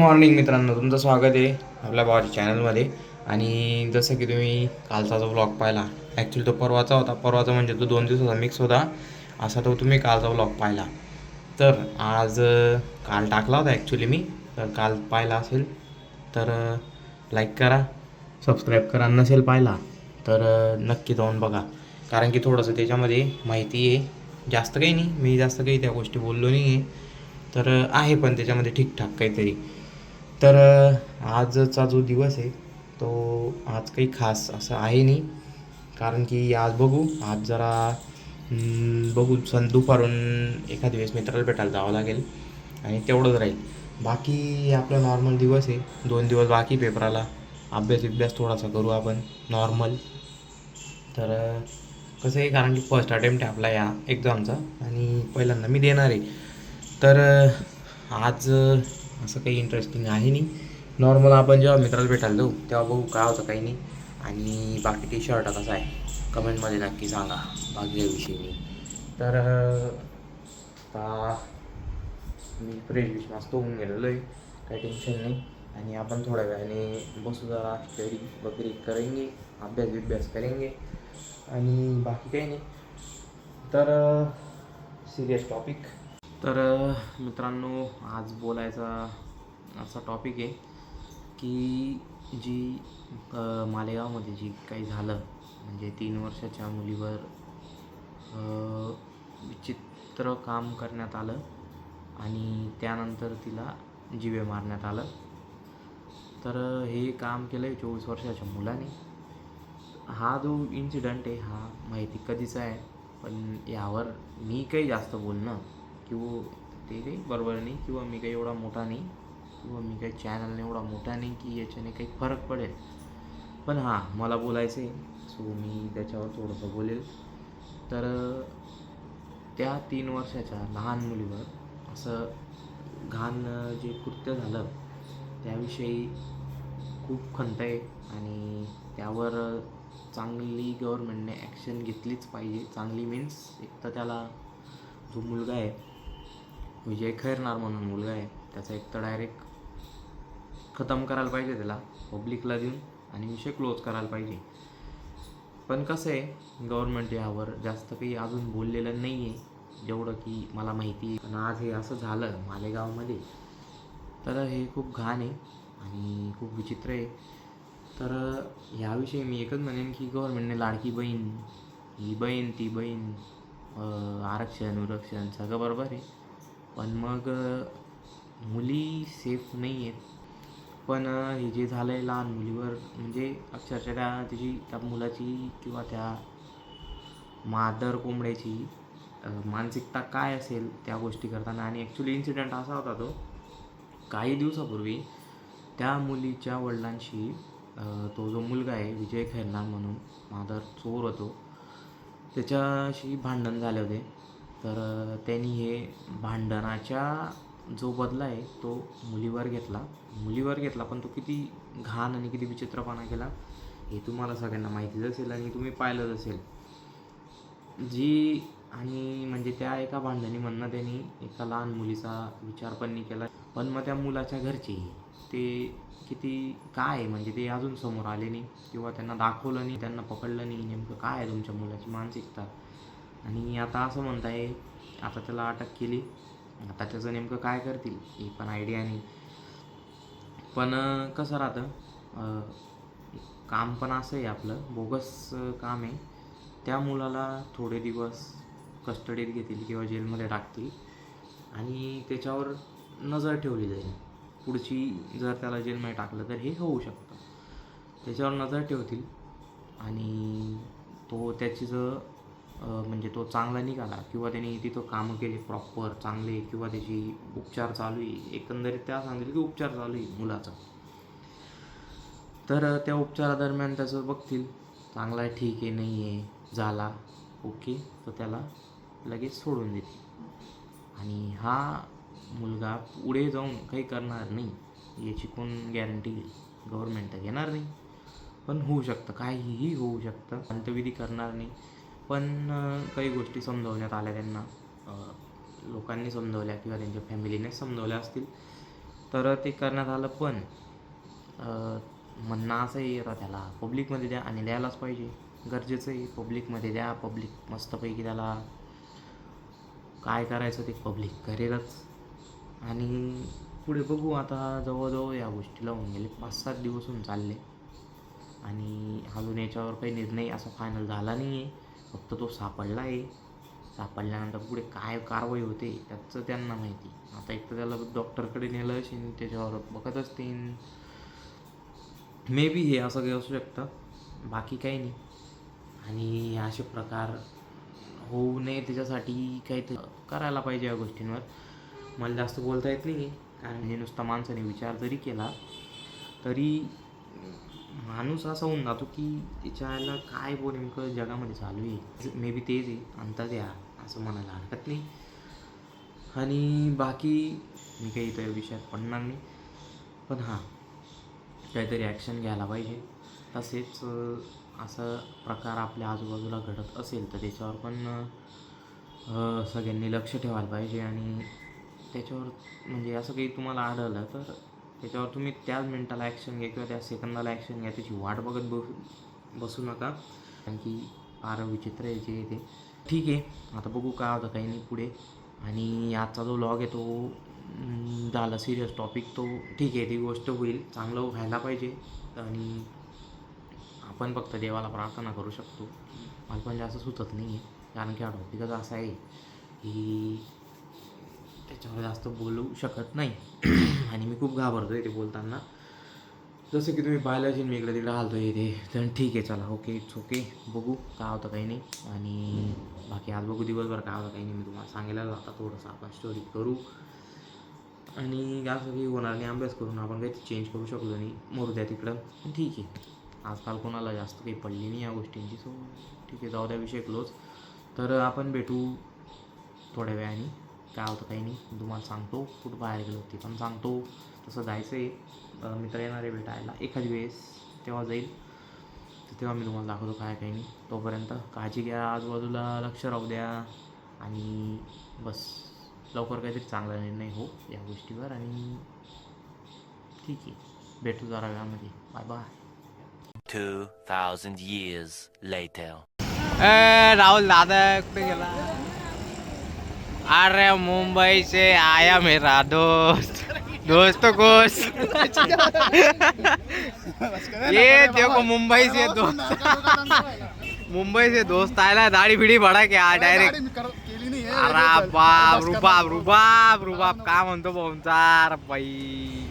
Morning मित्रांनो. तुमचं स्वागत आहे आपल्या भावाच्या चॅनलमध्ये आणि जसं की तुम्ही कालचा जो ब्लॉग पाहिला ॲक्च्युली तो परवाचा होता. परवाचा म्हणजे तो दोन दिवसाचा मिक्स होता. असा तो तुम्ही कालचा ब्लॉग पाहिला. तर आज काल टाकला होता ॲक्च्युली मी. तर काल पाहिला असेल तर लाईक करा. सबस्क्राईब करा. नसेल पाहिला तर नक्की जाऊन बघा. कारण की थोडंसं त्याच्यामध्ये माहिती आहे. जास्त काही नाही. मी जास्त काही त्या गोष्टी बोललो नाही आहे तर आहे पण त्याच्यामध्ये ठीकठाक काहीतरी. तर आजचा जो दिवस आहे तो आज काही खास असं आहे नाही. कारण की आज बघू आज जरा बघू सण दुपारून एखाद्या वेळेस मित्राला भेटायला जावं लागेल. आणि तेवढंच राहील. बाकी आपला नॉर्मल दिवस आहे. दोन दिवस बाकी पेपराला. अभ्यास बिभ्यास थोडासा करू आपण नॉर्मल. तर कसं आहे कारण की फर्स्ट अटेम्प्ट आहे आपला या एक्झामचा आणि पहिल्यांदा मी देणार आहे. तर आज असं काही इंटरेस्टिंग आहे नाही. नॉर्मल आपण जेव्हा मित्राला भेटायला जाऊ तेव्हा बघू काय होतं काही नाही. आणि बाकी टी शर्ट कसा आहे कमेंटमध्ये नक्की सांगा बाकी विषयी तर आता मी फ्रेश विश मस्त होऊन गेलेलो आहे काही टेन्शन नाही. आणि आपण थोड्या वेळाने बसू जरा स्टडी वगैरे करेंगे अभ्यास बिभ्यास करेंगे. आणि बाकी काही नाही. तर सिरियस टॉपिक तर मित्रांनो आज बोलायचा असा टॉपिक आहे की जी मालेगावमध्ये जी काही झालं म्हणजे तीन वर्षाच्या मुलीवर विचित्र काम करण्यात आलं आणि त्यानंतर तिला जिवे मारण्यात आलं. तर हे काम केलं आहे चोवीस वर्षाच्या मुलाने. हा जो इन्सिडंट आहे हा माहिती कधीचा आहे? पण यावर मी काही जास्त बोलणं किंवा ते काही बरोबर नाही किंवा मी काही एवढा मोठा नाही किंवा मी काही चॅनलने एवढा मोठा नाही की याच्याने काही फरक पडेल. पण हां मला बोलायचं आहे सो मी त्याच्यावर थोडंसं बोलेल. तर त्या तीन वर्षाच्या लहान मुलीवर असं घाण जे कृत्य झालं त्याविषयी खूप खंत आहे आणि त्यावर चांगली गव्हर्मेंटने ॲक्शन घेतलीच पाहिजे. चांगली मीन्स एक तर त्याला जो मुलगा आहे विजय खैरनार म्हणून मुलगा आहे. त्याचा एक तर डायरेक्ट खतम करायला पाहिजे त्याला पब्लिकला देऊन आणि विषय क्लोज करायला पाहिजे. पण कसं आहे गव्हर्मेंट यावर जास्त काही अजून बोललेलं नाही आहे जेवढं की मला माहिती आहे. पण आज हे असं झालं मालेगावमध्ये तर हे खूप घाण आहे आणि खूप विचित्र आहे. तर ह्याविषयी मी एकच म्हणेन की गव्हर्मेंटने लाडकी बहीण ही बहीण ती बहीण आरक्षण विरक्षण सगळं बरोबर आहे. पण मग मुली सेफ नाही आहेत पण हे जे झालं आहे लहान मुलीवर म्हणजे अक्षरशः त्या त्याची त्या मुलाची किंवा त्या मादर कोंबड्याची मानसिकता काय असेल त्या गोष्टी करताना आणि ॲक्च्युली इन्सिडेंट असा होता तो काही दिवसापूर्वी त्या मुलीच्या वडिलांशी तो जो मुलगा आहे विजय खैरनार म्हणून मादर चोर होतो त्याच्याशी भांडण झाले होते. तर त्यांनी हे भांडणाच्या जो बदला आहे तो मुलीवर घेतला. मुलीवर घेतला पण तो किती घाण आणि किती विचित्रपणा केला हे तुम्हाला सगळ्यांना माहितीच असेल आणि तुम्ही पाहिलंच असेल. जी आणि म्हणजे त्या एका भांडणीमधनं त्यांनी एका लहान मुलीचा विचार पण नाही केला. पण मग त्या मुलाच्या घरचे ते किती काय आहे म्हणजे ते अजून समोर आले नाही किंवा त्यांना दाखवलं नाही त्यांना पकडलं नाही नेमकं काय आहे तुमच्या मुलाची मानसिकता? आणि आता असं म्हणत आहे आता त्याला अटक केली. आता त्याचं नेमकं काय करतील ही पण आयडिया नाही. पण कसं राहतं काम पण असं आहे आपलं बोगस काम आहे. त्या मुलाला थोडे दिवस कस्टडीत घेतील किंवा जेलमध्ये टाकतील. आणि त्याच्यावर नजर ठेवली जाईल. पुढची जर त्याला जेलमध्ये टाकलं तर हे होऊ शकतं. त्याच्यावर नजर ठेवतील. आणि तो त्याची जर म्हणजे तो चांगला निघाला किंवा त्यांनी तिथं कामं केली प्रॉपर चांगले किंवा त्याची उपचार चालू आहे एकंदरीत त्या सांगतील की उपचार चालू आहे मुलाचा. तर त्या उपचारादरम्यान त्याचं बघतील चांगला आहे ठीक आहे नाही आहे झाला ओके तर त्याला लगेच सोडून देतील. आणि हा मुलगा पुढे जाऊन काही करणार नाही याची कोण गॅरंटी गव्हर्नमेंट तर घेणार नाही. पण होऊ शकतं काहीही होऊ शकतं. अंत्यविधी करणार नाही. पण काही गोष्टी समजवण्यात आल्या त्यांना. लोकांनी समजवल्या किंवा त्यांच्या फॅमिलीने समजवल्या असतील. तर ते करण्यात आलं पण म्हणणं असंही येतं त्याला पब्लिकमध्ये द्या आणि द्यायलाच पाहिजे. गरजेचं आहे पब्लिकमध्ये द्या पब्लिक मस्तपैकी त्याला काय करायचं ते पब्लिक करेलच. आणि पुढे बघू आता जवळजवळ या गोष्टीला होऊन गेले पाच सात दिवस होऊन चालले. आणि अजून याच्यावर काही निर्णय असा फायनल झाला नाही आहे फक्त तो सापडला आहे सापडल्यानंतर पुढे काय कारवाई होते त्याचं त्यांना माहिती. आता एक तर त्याला डॉक्टरकडे नेलं असेल त्याच्यावर बघत असतील. मे बी हे असं काही असू शकतं. बाकी काही नाही. आणि असे प्रकार होऊ नये त्याच्यासाठी काहीतरी करायला पाहिजे या गोष्टींवर. मला जास्त बोलता येत नाही कारण म्हणजे नुसता माणसाने विचार जरी केला तरी माणूस असा होऊन जातो की त्याच्याला काय बो नेमकं जगामध्ये चालू आहे? मे बी तेच आहे अंदाज या असं म्हणायला हरकत नाही. आणि बाकी मी काही इतर विषयात पडणार नाही. पण हां काहीतरी ॲक्शन घ्यायला पाहिजे. तसेच असं प्रकार आपल्या आजूबाजूला घडत असेल तर त्याच्यावर पण सगळ्यांनी लक्ष ठेवायला पाहिजे. आणि त्याच्यावर म्हणजे असं काही तुम्हाला आढळलं तर त्याच्यावर तुम्ही त्याच मिनटाला ॲक्शन घ्या किंवा त्या सेकंदाला ॲक्शन घ्या. त्याची वाट बघत बस बसू नका. कारण की फार विचित्र आहे जे ते. ठीक आहे आता बघू काय होतं काही नाही पुढे. आणि आजचा जो लॉग आहे तो झाला सिरियस टॉपिक तो ठीक आहे ती गोष्ट होईल. चांगलं व्हायला पाहिजे. आणि आपण फक्त देवाला प्रार्थना करू शकतो. मला पण जास्त सुचत नाही आहे कारण की हा टॉपिकच असा आहे की त्याच्यावर जास्त बोलू शकत नाही. आणि मी खूप घाबरतो आहे ते बोलताना. जसं की तुम्ही पाहिलं असेल मी इकडे तिकडे हालतो येते तर ठीक आहे चला. ओके इट्स ओके बघू काय होतं काही नाही. आणि बाकी आज बघू दिवसभर काय होतं काही नाही. मी तुम्हाला सांगायला आता थोडंसं आपण स्टोरी करू. आणि असं काही होणार नाही अभ्यास करून आपण काही चेंज करू शकलो नाही. मरू द्या तिकडं. पण ठीक आहे. आजकाल कोणाला जास्त काही पडली नाही या गोष्टींची सो ठीक आहे. जाऊ द्या विषय क्लोज तर आपण भेटू थोड्या वेळाने. काय होतं काही नाही. मी तुम्हाला सांगतो कुठं बाहेर गेलो ते पण सांगतो. तसं जायचं आहे मित्र येणार आहे भेटायला. एखादी वेळेस तेव्हा जाईल. तर तेव्हा मी तुम्हाला दाखवतो काय काही नाही. तोपर्यंत काळजी घ्या. आजूबाजूला लक्ष राहू द्या. आणि बस. लवकर काहीतरी चांगला निर्णय हो या गोष्टीवर. आणि ठीक आहे. भेटू जरा वेळामध्ये. Bye bye 2,000 years later. Rahul दादा कुठे गेला? अरे मुंबई से आया मेरा दोस्त। दोस्त कोस ये देखो मुंबई से दोस्त मुंबई से दोस्त आयला दाढी बिडी बडा क्या डायरेक्ट अरे बाप रुबाब रुबाब रुबाब का म्हणतो भाऊंचा अरे बाई